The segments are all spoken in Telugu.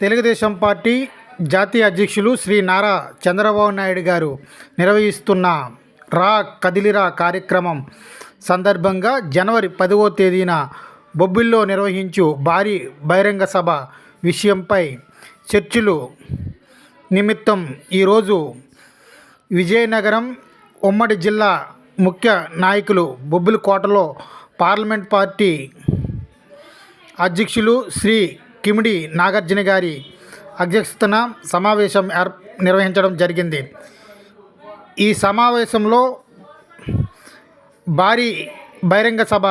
తెలుగుదేశం పార్టీ జాతీయ అధ్యక్షులు శ్రీ నారా చంద్రబాబు నాయుడు గారు నిర్వహిస్తున్న రా కదిలిరా కార్యక్రమం సందర్భంగా జనవరి పదవ తేదీన బొబ్బిల్లో నిర్వహించు భారీ బహిరంగ సభ విషయంపై చర్చలు నిమిత్తం ఈరోజు విజయనగరం ఉమ్మడి జిల్లా ముఖ్య నాయకులు బొబ్బిలి కోటలో పార్లమెంట్ పార్టీ అధ్యక్షులు శ్రీ కిమిడి నాగార్జున గారి అధ్యక్షతన సమావేశం ఏర్ నిర్వహించడం జరిగింది. ఈ సమావేశంలో భారీ బహిరంగ సభ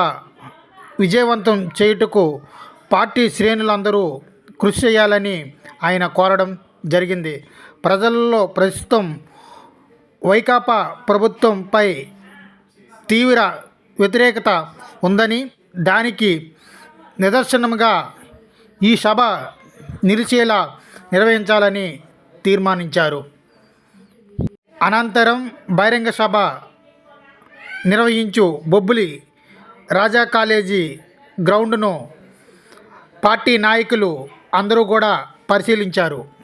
విజయవంతం చేయుటకు పార్టీ శ్రేణులందరూ కృషి చేయాలని ఆయన కోరడం జరిగింది. ప్రజల్లో ప్రస్తుతం వైకాపా ప్రభుత్వంపై తీవ్ర వ్యతిరేకత ఉందని దానికి నిదర్శనంగా ఈ సభ నిలిచేలా నిర్వహించాలని తీర్మానించారు. అనంతరం బహిరంగ సభ నిర్వహించు బొబ్బులి రాజా కాలేజీ గ్రౌండ్ను పార్టీ నాయకులు అందరూ కూడా పరిశీలించారు.